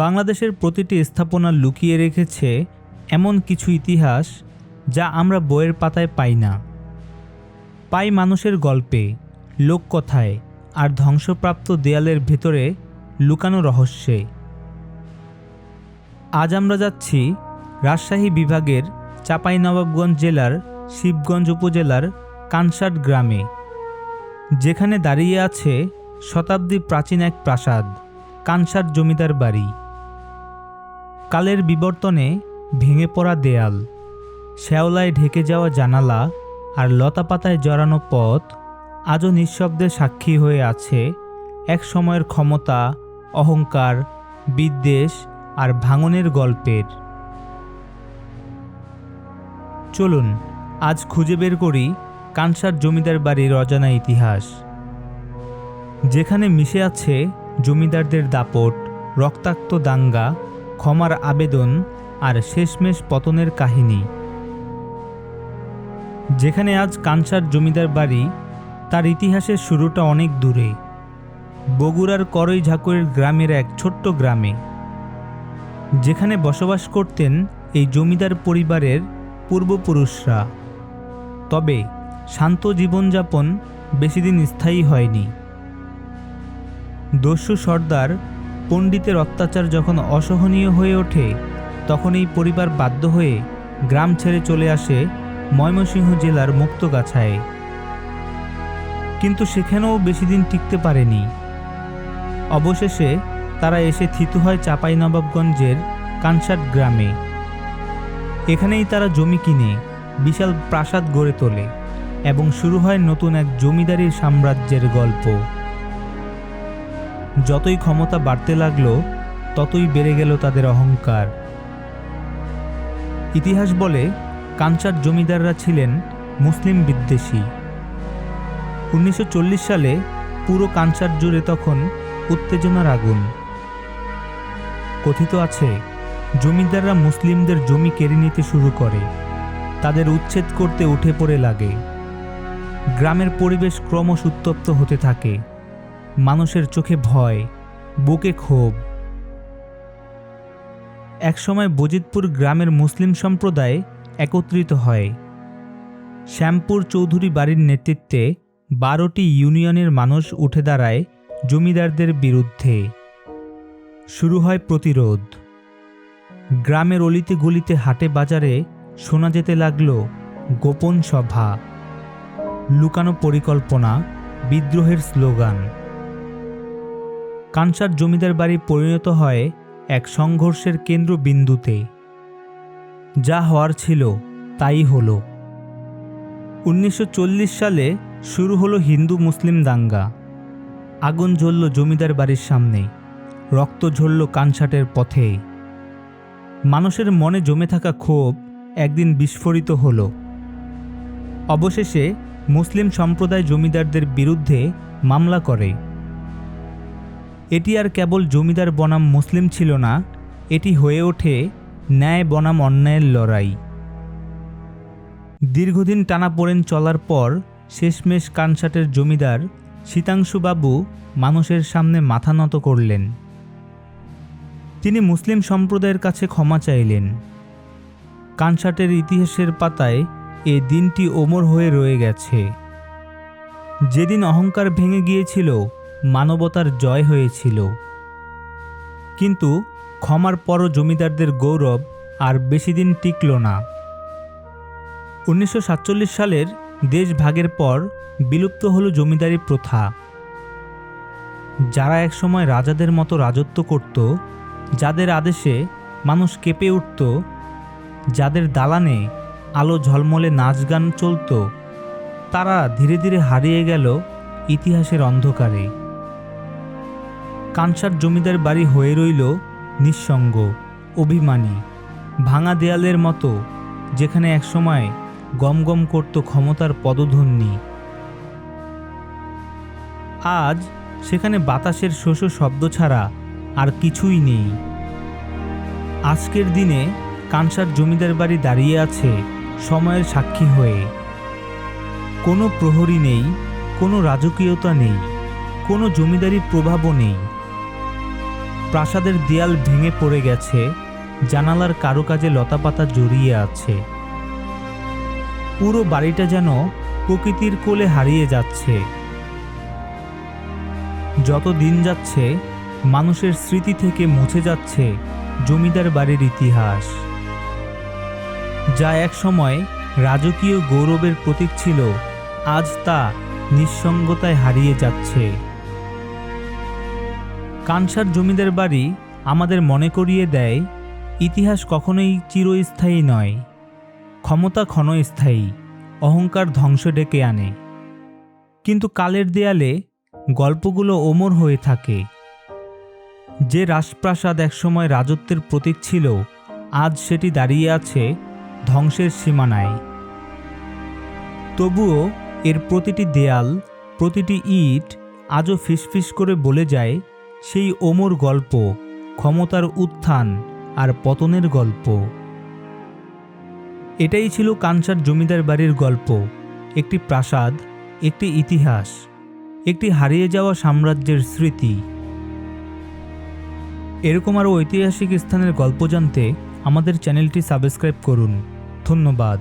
বাংলাদেশের প্রতিটি স্থাপনা লুকিয়ে রেখেছে এমন কিছু ইতিহাস যা আমরা বইয়ের পাতায় পাই না। পাই মানুষের গল্পে, লোককথায় আর ধ্বংসপ্রাপ্ত দেয়ালের ভেতরে লুকানো রহস্যে। আজ আমরা যাচ্ছি রাজশাহী বিভাগের চাঁপাইনবাবগঞ্জ জেলার শিবগঞ্জ উপজেলার কানসাট গ্রামে, যেখানে দাঁড়িয়ে আছে শতাব্দী প্রাচীন এক প্রাসাদ, কানসাট জমিদার বাড়ি। কালের বিবর্তনে ভেঙে পড়া দেয়াল, শ্যাওলায় ঢেকে যাওয়া জানালা আর লতাপাতায় জড়ানো পথ আজও নিঃশব্দে সাক্ষী হয়ে আছে এক সময়ের ক্ষমতা, অহংকার, বিদ্বেষ আর ভাঙনের গল্পের। চলুন, আজ খুঁজে বের করি কানসার জমিদার বাড়ির অজানা ইতিহাস। যেখানে মিশে আছে জমিদারদের দাপট, রক্তাক্ত দাঙ্গা ক্ষমার আবেদন আর শেষমেশ পতনের কাহিনী। যেখানে আজ কানসার জমিদার বাড়ি, তার ইতিহাসের শুরুটা অনেক দূরে। বগুড়ার করই ঝাঁকুরের গ্রামের এক ছোট্ট গ্রামে। যেখানে বসবাস করতেন এই জমিদার পরিবারের পূর্বপুরুষরা। তবে শান্ত জীবনযাপন বেশিদিন স্থায়ী হয়নি। দস্যু সর্দার পণ্ডিতের অত্যাচার যখন অসহনীয় হয়ে ওঠে তখন এই পরিবার বাধ্য হয়ে গ্রাম ছেড়ে চলে আসে ময়মনসিংহ জেলার মুক্তগাছায়। কিন্তু সেখানেও বেশি দিন টিকতে পারেনি। অবশেষে তারা এসে থিতু হয় চাঁপাইনবাবগঞ্জের কানসাট গ্রামে। এখানেই তারা জমি কিনে বিশাল প্রাসাদ গড়ে তোলে এবং শুরু হয় নতুন এক জমিদারির সাম্রাজ্যের গল্প। যতই ক্ষমতা বাড়তে লাগল, ততই বেড়ে গেল তাদের অহংকার। ইতিহাস বলে, কাঞ্চার জমিদাররা ছিলেন মুসলিম বিদ্বেষী। উনিশশো চল্লিশ সালে পুরো কানসার জুড়ে তখন উত্তেজনার আগুন। কথিত আছে, জমিদাররা মুসলিমদের জমি কেড়ে নিতে শুরু করে। তাদের উচ্ছেদ করতে উঠে পড়ে লাগে। গ্রামের পরিবেশ ক্রমশ উত্তপ্ত হতে থাকে। মানুষের চোখে ভয়, বুকে ক্ষোভ। একসময় বজিতপুর গ্রামের মুসলিম সম্প্রদায় একত্রিত হয়। শ্যামপুর চৌধুরী বাড়ির নেতৃত্বে বারোটি ইউনিয়নের মানুষ উঠে দাঁড়ায় জমিদারদের বিরুদ্ধে। শুরু হয় প্রতিরোধ। গ্রামের অলিতে গলিতে হাটে বাজারে শোনা যেতে লাগল গোপন সভা। লুকানো পরিকল্পনা, বিদ্রোহের স্লোগান। কানসার জমিদার বাড়ি পরিণত হয় এক সংঘর্ষের কেন্দ্রবিন্দুতে। যা হওয়ার ছিল, তাই হলো। উনিশশো সালে শুরু হলো হিন্দু মুসলিম দাঙ্গা। আগুন জ্বলল জমিদার বাড়ির সামনে, রক্ত ঝরল কানসাটের পথে। মানুষের মনে জমে থাকা ক্ষোভ একদিন বিস্ফোরিত হল। অবশেষে মুসলিম সম্প্রদায় জমিদারদের বিরুদ্ধে মামলা করে। এটি আর কেবল জমিদার বনাম মুসলিম ছিল না, এটি হয়ে ওঠে ন্যায় বনাম অন্যায়ের লড়াই। দীর্ঘদিন টানাপোড়েন চলার পর শেষমেশ কানসাটের জমিদার শীতাংশুবাবু মানুষের সামনে মাথা নত করলেন। তিনি মুসলিম সম্প্রদায়ের কাছে ক্ষমা চাইলেন। কানসাটের ইতিহাসের পাতায় এ দিনটি ওমর হয়ে রয়ে গেছে। যেদিন অহংকার ভেঙে গিয়েছিল মানবতার জয় হয়েছিল। কিন্তু ক্ষমার পরও জমিদারদের গৌরব আর বেশি দিন টিকল না। উনিশশো সাতচল্লিশ সালের দেশ ভাগের পর বিলুপ্ত হলো জমিদারি প্রথা। যারা একসময় রাজাদের মতো রাজত্ব করত, যাদের আদেশে মানুষ কেঁপে উঠত, যাদের দালানে আলো ঝলমলে নাচ গান চলত, তারা ধীরে ধীরে হারিয়ে গেল ইতিহাসের অন্ধকারে। কানসার জমিদার বাড়ি হয়ে রইল নিঃসঙ্গ, অভিমানী, ভাঙা দেয়ালের মতো, যেখানে একসময় গমগম করত ক্ষমতার পদধ্বনি আজ সেখানে বাতাসের শোষ শব্দ ছাড়া আর কিছুই নেই। আজকের দিনে কানসার জমিদার বাড়ি দাঁড়িয়ে আছে সময়ের সাক্ষী হয়ে। কোনো প্রহরী নেই, কোনো রাজকীয়তা নেই, কোনো জমিদারি প্রভাবও নেই। প্রাসাদের দেয়াল ভেঙে পড়ে গেছে, জানালার কারুকাজে লতাপাতা জড়িয়ে আছে। পুরো বাড়িটা যেন প্রকৃতির কোলে হারিয়ে যাচ্ছে। যত দিন যাচ্ছে, মানুষের স্মৃতি থেকে মুছে যাচ্ছে জমিদার বাড়ির ইতিহাস। যা এক সময় রাজকীয় গৌরবের প্রতীক ছিল, আজ তা নিঃসঙ্গতায় হারিয়ে যাচ্ছে। কানসার জমিদার বাড়ি আমাদের মনে করিয়ে দেয়, ইতিহাস কখনোই চিরস্থায়ী নয়। ক্ষমতা ক্ষণস্থায়ী, অহংকার ধ্বংস ডেকে আনে। কিন্তু কালের দেয়ালে গল্পগুলো ওমর হয়ে থাকে। যে রাজপ্রাসাদ একসময় রাজত্বের প্রতীক ছিল, আজ সেটি দাঁড়িয়ে আছে ধ্বংসের সীমানায়। তবুও এর প্রতিটি দেয়াল, প্রতিটি ইট আজও ফিসফিস করে বলে যায় সেই ওমর গল্প, ক্ষমতার উত্থান আর পতনের গল্প। এটাই ছিল কানসার জমিদার বাড়ির গল্প, একটি প্রাসাদ, একটি ইতিহাস, একটি হারিয়ে যাওয়া সাম্রাজ্যের স্মৃতি। এরকম আরও ঐতিহাসিক স্থানের গল্প জানতে আমাদের চ্যানেলটি সাবস্ক্রাইব করুন। ধন্যবাদ।